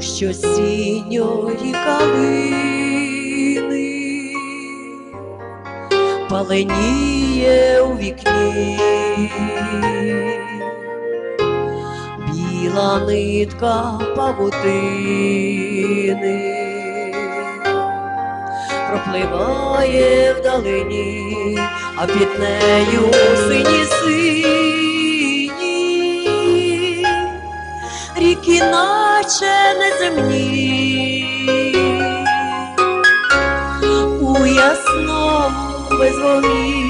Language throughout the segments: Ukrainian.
що сіньої калини. Паленіє у вікні, біла нитка павутини. Пропливає вдалині, а під нею сині сині ріки, наче неземні, у ясному безволінні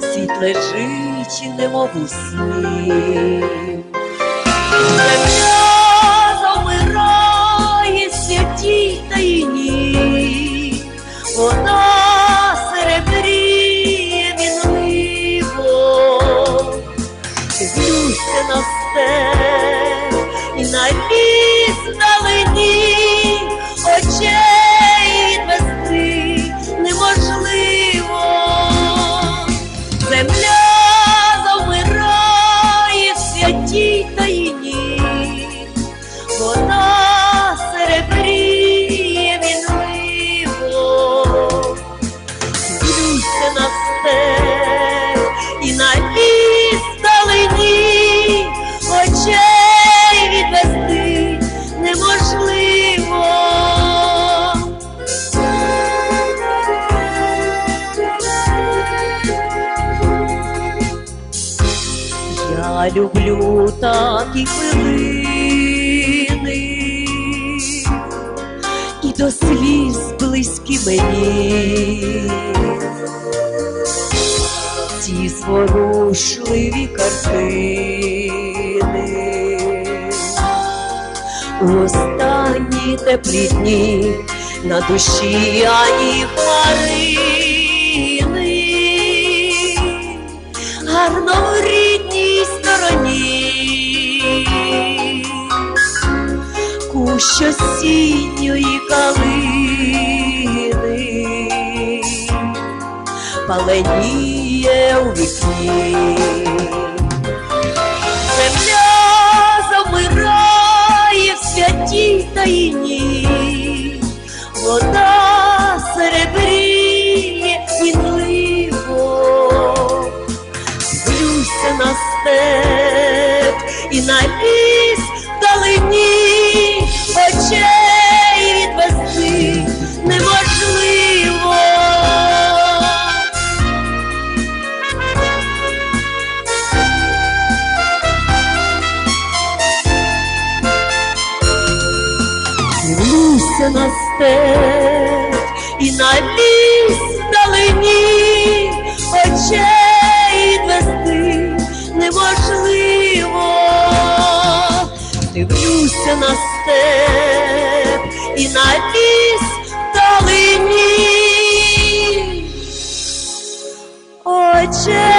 світ лежить, немов у сні. На степ і на Я люблю такі хвилини, і до сліз близькі мені, ті зворушливі картини, у останні теплі дні на душі ані хмарини кущ осінньої калини, паленіє у вікні. Земля замирає в святій таїні, вода серебріє мінливо, дивлюся на степ і на ліс Дивлюся на степ і на ліс вдалині, очей відвести неможливо. Дивлюся на степ і на ліс вдалині, очей